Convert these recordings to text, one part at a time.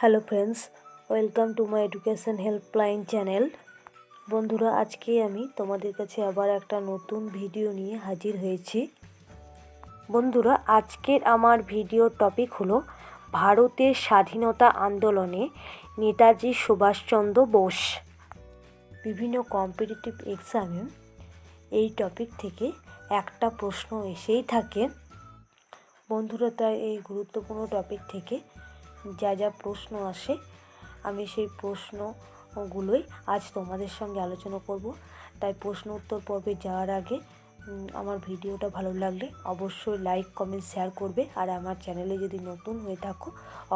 Hello friends, welcome to my education helpline channel. বন্ধুরা, আজকে আমি তোমাদের কাছে আবার একটা নতুন ভিডিও নিয়ে হাজির হয়েছি। বন্ধুরা, আজকের আমার ভিডিওর টপিক হলো ভারতের স্বাধীনতা আন্দোলনে নেতাজি সুভাষচন্দ্র বোস। বিভিন্ন কম্পিটিটিভ এক্সামে এই টপিক থেকে একটা প্রশ্ন এসেই থাকে। বন্ধুরা, তাই এই গুরুত্বপূর্ণ টপিক থেকে যা যা প্রশ্ন আসে, আমি সেই প্রশ্নগুলোই আজ তোমাদের সঙ্গে আলোচনা করব। তাই প্রশ্ন উত্তর পর্বে যাওয়ার আগে আমার ভিডিওটা ভালো লাগলে অবশ্যই লাইক কমেন্ট শেয়ার করবে। আর আমার চ্যানেলে যদি নতুন হয়ে থাকো,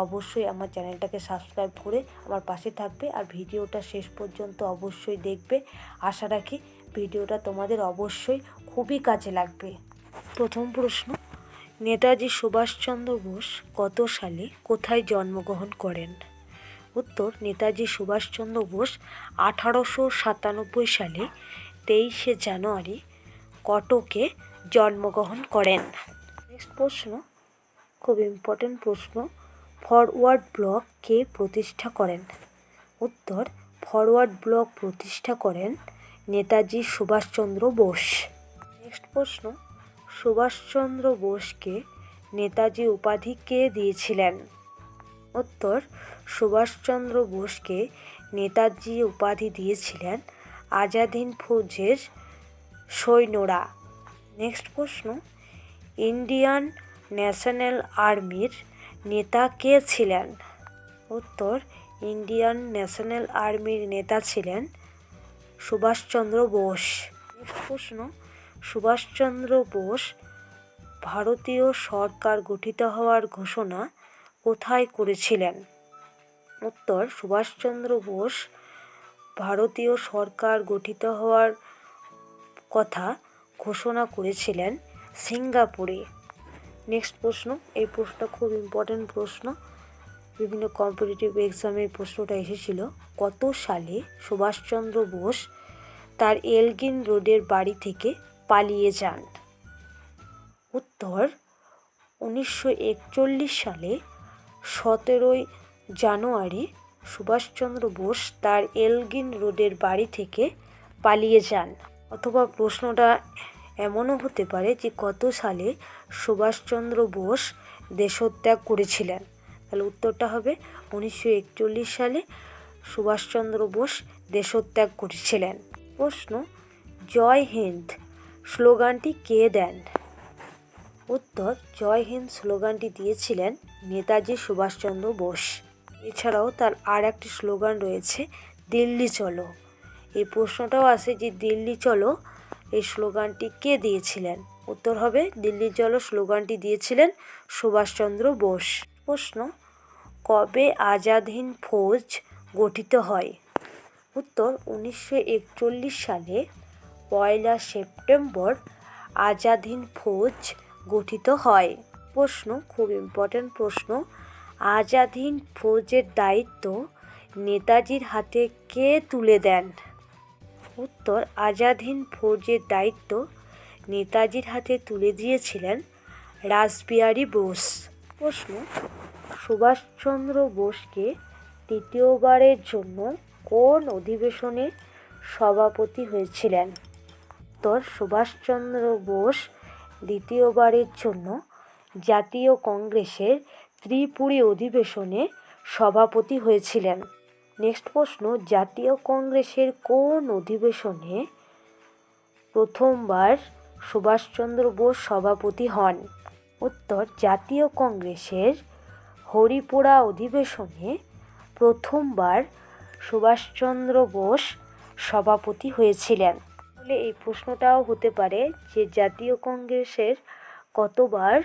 অবশ্যই আমার চ্যানেলটাকে সাবস্ক্রাইব করে আমার পাশে থাকবে। আর ভিডিওটা শেষ পর্যন্ত অবশ্যই দেখবে। আশা রাখি ভিডিওটা তোমাদের অবশ্যই খুবই কাজে লাগবে। প্রথম প্রশ্ন নেতাজি সুভাষচন্দ্র বোস কত সালে কোথায় জন্মগ্রহণ করেন? উত্তর, নেতাজি সুভাষচন্দ্র বোস আঠারোশো সাতানব্বই সালে তেইশে জানুয়ারি কটকে জন্মগ্রহণ করেন। নেক্সট প্রশ্ন, খুব ইম্পর্টেন্ট প্রশ্ন ফরওয়ার্ড ব্লক কে প্রতিষ্ঠা করেন? উত্তর ফরওয়ার্ড ব্লক প্রতিষ্ঠা করেন নেতাজি সুভাষচন্দ্র বোস। নেক্সট প্রশ্ন সুভাষচন্দ্র বোসকে নেতাজি উপাধি কে দিয়েছিলেন? উত্তর, সুভাষচন্দ্র বোসকে নেতাজি উপাধি দিয়েছিলেন আজাদিন ফৌজের সৈন্যরা। নেক্সট প্রশ্ন, ইন্ডিয়ান ন্যাশনাল আর্মির নেতা কে ছিলেন? উত্তর, ইন্ডিয়ান ন্যাশনাল আর্মির নেতা ছিলেন সুভাষচন্দ্র বোস। প্রশ্ন সুভাষচন্দ্র বোস ভারতীয় সরকার গঠিত হওয়ার ঘোষণা কোথায় করেছিলেন? উত্তর, সুভাষচন্দ্র বোস ভারতীয় সরকার গঠিত হওয়ার কথা ঘোষণা করেছিলেন সিঙ্গাপুরে। নেক্সট প্রশ্ন, এই প্রশ্নটা খুব ইম্পর্ট্যান্ট প্রশ্ন। বিভিন্ন কম্পিটিটিভ এক্সামে প্রশ্নটা এসেছিল। কত সালে সুভাষচন্দ্র বোস তার এলগিন রোডের বাড়ি থেকে পালিয়ে যান। উত্তর, উনিশশো একচল্লিশ সালে সতেরোই জানুয়ারি সুভাষচন্দ্র বোস তার এলগিন রোডের বাড়ি থেকে পালিয়ে যান। অথবা প্রশ্নটা এমনও হতে পারে যে কত সালে সুভাষচন্দ্র বোস দেশত্যাগ করেছিলেন। তাহলে উত্তরটা হবে উনিশশো একচল্লিশ সালে সুভাষচন্দ্র বোস দেশত্যাগ করেছিলেন। প্রশ্ন, জয় হিন্দ স্লোগানটি কে দেন? উত্তর, জয় হিন্দ স্লোগানটি দিয়েছিলেন নেতাজি সুভাষচন্দ্র বোস। এছাড়াও তার আর একটি স্লোগান রয়েছে, দিল্লি চলো। এই প্রশ্নটাও আসে যে দিল্লি চলো, এই স্লোগানটি কে দিয়েছিলেন? উত্তর হবে, দিল্লি চলো স্লোগানটি দিয়েছিলেন সুভাষচন্দ্র বোস। প্রশ্ন, কবে আজাদ হিন্দ ফৌজ গঠিত হয়? উত্তর, উনিশশো একচল্লিশ সালে পয়লা সেপ্টেম্বর আজাদ হিন্দ ফৌজ গঠিত হয়। প্রশ্ন, খুব ইম্পর্ট্যান্ট প্রশ্ন আজাদ হিন্দ ফৌজের দায়িত্ব নেতাজির হাতে কে তুলে দেন? উত্তর আজাদ হিন্দ ফৌজের দায়িত্ব নেতাজির হাতে তুলে দিয়েছিলেন রাসবিহারী বোস। প্রশ্ন, সুভাষচন্দ্র বোসকে তৃতীয়বারের জন্য কোন অধিবেশনে সভাপতি হয়েছিলেন? উত্তর সুভাষচন্দ্র বোস দ্বিতীয়বারের জন্য জাতীয় কংগ্রেসের ত্রিপুরী অধিবেশনে সভাপতি হয়েছিলেন। নেক্সট প্রশ্ন, জাতীয় কংগ্রেসের কোন অধিবেশনে প্রথমবার সুভাষচন্দ্র বোস সভাপতি হন? উত্তর, জাতীয় কংগ্রেসের হরিপুরা অধিবেশনে প্রথমবার সুভাষচন্দ্র বোস সভাপতি হয়েছিলেন। তাহলে এই প্রশ্নটাও হতে পারে যে জাতীয় কংগ্রেসের কতবার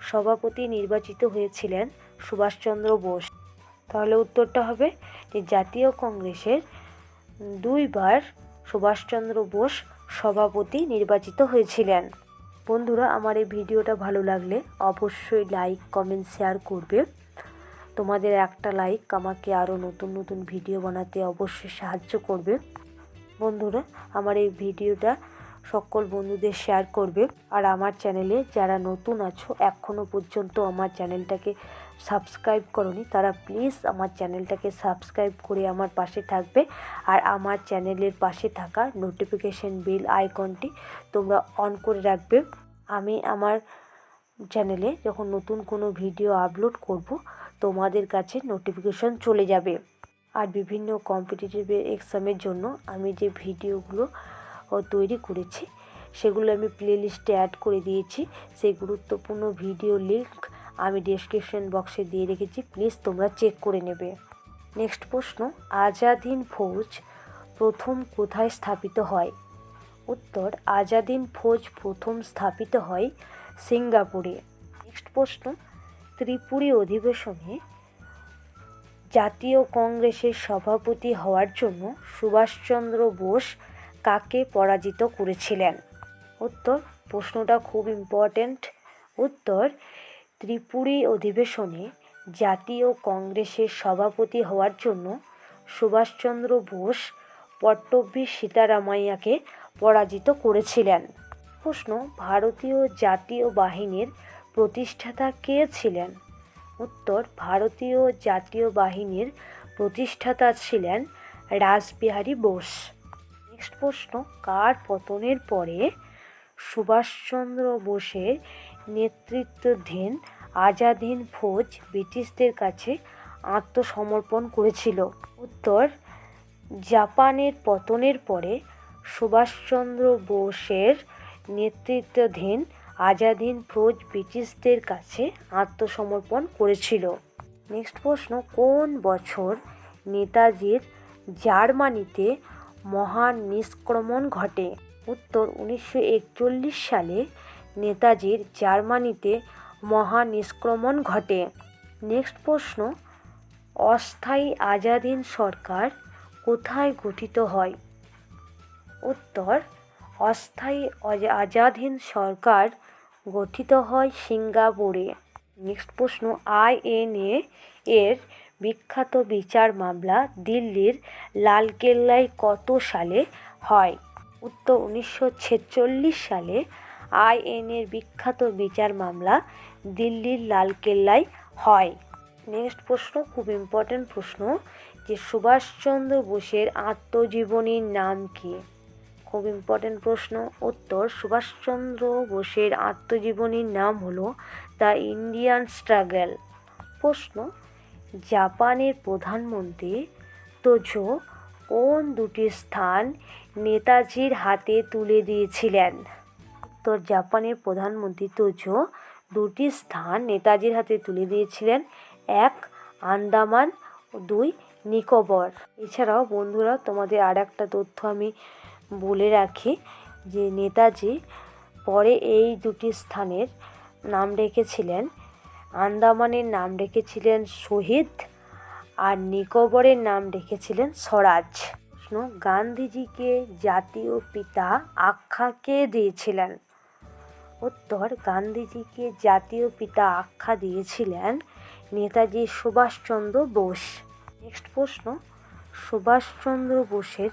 সভাপতি নির্বাচিত হয়েছিলেন সুভাষচন্দ্র বোস? তাহলে উত্তরটা হবে যে জাতীয় কংগ্রেসের দুইবার সুভাষচন্দ্র বোস সভাপতি নির্বাচিত হয়েছিলেন। বন্ধুরা, আমার এই ভিডিওটা ভালো লাগলে অবশ্যই লাইক, কমেন্ট, শেয়ার করবে। তোমাদের একটা লাইক আমাকে আরও নতুন নতুন ভিডিও বানাতে অবশ্যই সাহায্য করবে। বন্ধুরা, আমার এই ভিডিওটা সকল বন্ধুদের শেয়ার করবে। আর আমার চ্যানেলে যারা নতুন আছো এখনও পর্যন্ত আমার চ্যানেলটাকে সাবস্ক্রাইব করনি, তারা প্লিজ আমার চ্যানেলটাকে সাবস্ক্রাইব করে আমার পাশে থাকবে। আর আমার চ্যানেলের পাশে থাকা নোটিফিকেশন বিল আইকনটি তোমরা অন করে রাখবে। আমি আমার চ্যানেলে যখন নতুন কোনো ভিডিও আপলোড করব, তোমাদের কাছে নোটিফিকেশন চলে যাবে। আর বিভিন্ন কম্পিটিটিভ এক্সামের জন্য আমি যে ভিডিওগুলো তৈরি করেছি, সেগুলো আমি প্লেলিস্টে অ্যাড করে দিয়েছি। সেই গুরুত্বপূর্ণ ভিডিও লিঙ্ক আমি ডেসক্রিপশন বক্সে দিয়ে রেখেছি। প্লিজ তোমরা চেক করে নেবে। নেক্সট প্রশ্ন, আজাদিন ফৌজ প্রথম কোথায় স্থাপিত হয়? উত্তর, আজাদিন ফৌজ প্রথম স্থাপিত হয় সিঙ্গাপুরে। নেক্সট প্রশ্ন, ত্রিপুরী অধিবেশনে জাতীয় কংগ্রেসের সভাপতি হওয়ার জন্য সুভাষচন্দ্র বোস কাকে পরাজিত করেছিলেন? উত্তর, প্রশ্নটা খুব ইম্পর্ট্যান্ট উত্তর, ত্রিপুরী অধিবেশনে জাতীয় কংগ্রেসের সভাপতি হওয়ার জন্য সুভাষচন্দ্র বোস পট্টভী সীতারামাইয়াকে পরাজিত করেছিলেন। প্রশ্ন, ভারতীয় জাতীয় বাহিনীর প্রতিষ্ঠাতা কে ছিলেন? উত্তর ভারতীয় জাতীয় বাহিনীর প্রতিষ্ঠাতা ছিলেন রাসবিহারী বোস। নেক্সট প্রশ্ন, কার পতনের পরে সুভাষচন্দ্র বোসের নেতৃত্বাধীন আজাদিন ফৌজ ব্রিটিশদের কাছে আত্মসমর্পণ করেছিল? উত্তর, জাপানের পতনের পরে সুভাষচন্দ্র বোসের নেতৃত্বাধীন আজাদিন ফৌজ ব্রিটিশদের কাছে আত্মসমর্পণ করেছিল। নেক্সট প্রশ্ন, কোন বছর নেতাজির জার্মানিতে মহান নিষ্ক্রমণ ঘটে? উত্তর, উনিশশো একচল্লিশ সালে নেতাজির জার্মানিতে মহান নিষ্ক্রমণ ঘটে। নেক্সট প্রশ্ন, অস্থায়ী আজাদিন সরকার কোথায় গঠিত হয়? উত্তর অস্থায়ী আজাদহীন সরকার গঠিত হয় সিঙ্গাপুরে। নেক্সট প্রশ্ন, আইএনএ এর বিখ্যাত বিচার মামলা দিল্লির লালকেল্লায় কত সালে হয়? উত্তর, উনিশশো ছেচল্লিশ সালে আইএনএর বিখ্যাত বিচার মামলা দিল্লির লালকেল্লায় হয়। নেক্সট প্রশ্ন, খুব ইম্পর্ট্যান্ট প্রশ্ন, যে সুভাষচন্দ্র বোসের আত্মজীবনীর নাম কী? খুব ইম্পর্টেন্ট প্রশ্ন। উত্তর, সুভাষচন্দ্র বোসের আত্মজীবনীর নাম হলো দ্য ইন্ডিয়ান স্ট্রাগল। প্রশ্ন, জাপানের প্রধানমন্ত্রী তোজো কোন দুটি স্থান নেতাজির হাতে তুলে দিয়েছিলেন? উত্তর, জাপানের প্রধানমন্ত্রী তোজো দুটি স্থান নেতাজির হাতে তুলে দিয়েছিলেন। এক, আন্দামান দুই, নিকোবর। এছাড়াও বন্ধুরা, তোমাদের আর একটা তথ্য আমি বলে রাখি যে নেতাজি পরে এই দুটি স্থানের নাম রেখেছিলেন। আন্দামানের নাম রেখেছিলেন শহীদ আর নিকোবরের নাম রেখেছিলেন স্বরাজ। প্রশ্ন গান্ধীজিকে জাতীয় পিতা আখ্যা কে দিয়েছিলেন? উত্তর, গান্ধীজিকে জাতীয় পিতা আখ্যা দিয়েছিলেন নেতাজি সুভাষচন্দ্র বোস। নেক্সট প্রশ্ন, সুভাষচন্দ্র বোসের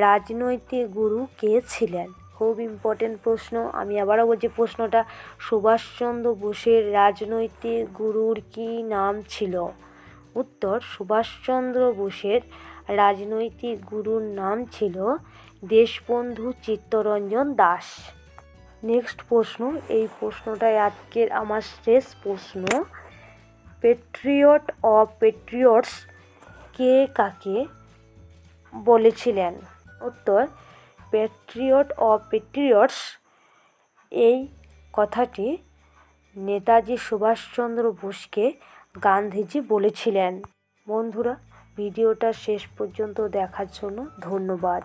রাজনৈতিক গুরু কে ছিলেন? খুব ইম্পর্টেন্ট প্রশ্ন। আমি আবারও বলছি, প্রশ্নটা সুভাষচন্দ্র বোসের রাজনৈতিক গুরুর কী নাম ছিল? উত্তর, সুভাষচন্দ্র বোসের রাজনৈতিক গুরুর নাম ছিল দেশবন্ধু চিত্তরঞ্জন দাস। নেক্সট প্রশ্ন, এই প্রশ্নটাই আজকের আমার শেষ প্রশ্ন। পেট্রিয়ট অফ পেট্রিয়টস কে কাকে বলেছিলেন? উত্তর প্যাট্রিয়ট অফ পেট্রিয়টস এই কথাটি নেতাজি সুভাষচন্দ্র বোসকে গান্ধীজি বলেছিলেন। বন্ধুরা, ভিডিওটা শেষ পর্যন্ত দেখার জন্য ধন্যবাদ।